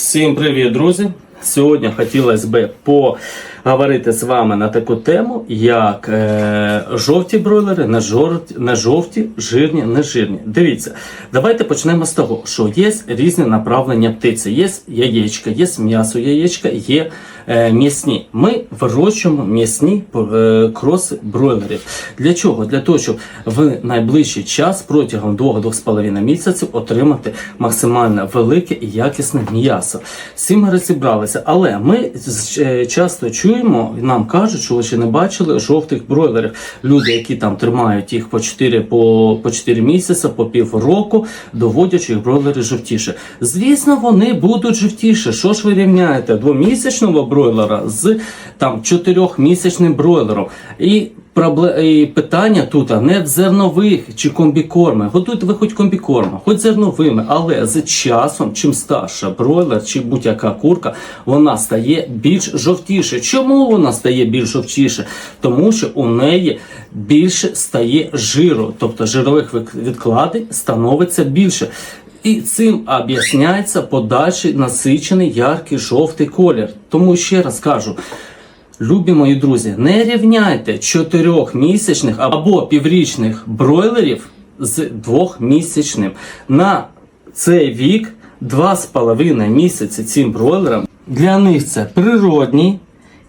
Всім привіт, друзі! Сьогодні хотілося б поговорити з вами на таку тему, як е, жовті бройлери, не жовті, не жовті, жирні, не жирні. Дивіться, давайте почнемо з того, що є різні направлення птиці. Є яєчка, є м'ясо яєчка, є е, м'ясні. Ми вирощуємо м'ясні е, кроси бройлерів. Для чого? Для того, щоб в найближчий час протягом 2-2,5 місяців отримати максимально велике і якісне м'ясо. Цим ми розібралися, але ми е, часто чуємо, нам кажуть, що ви ще не бачили жовтих бройлерів. Люди, які там тримають їх по 4, по, по 4 місяці, по пів року, доводять, що їх бройлери жовтіше. Звісно, вони будуть жовтіше. Що ж ви рівняєте двомісячного бройлера з там 4-місячним бройлером? І. питання тут не в зернових чи комбікорми. Готуйте ви хоч комбікорми, хоч зерновими, але з часом, чим старша бройлер чи будь-яка курка, вона стає більш жовтіше. Чому вона стає більш жовтіше? Тому що у неї більше стає жиру, тобто жирових відкладень становиться більше. І цим об'ясняється подальший насичений яркий жовтий колір. Тому ще раз кажу. Любі мої друзі, не рівняйте чотирьохмісячних або піврічних бройлерів з двохмісячним. На цей вік два з половиною місяці цим бройлерам. Для них це природній,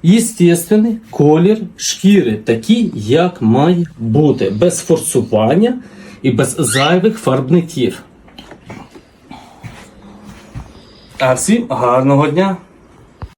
естественний колір шкіри, такий, як має бути, без форсування і без зайвих фарбників. А всім гарного дня!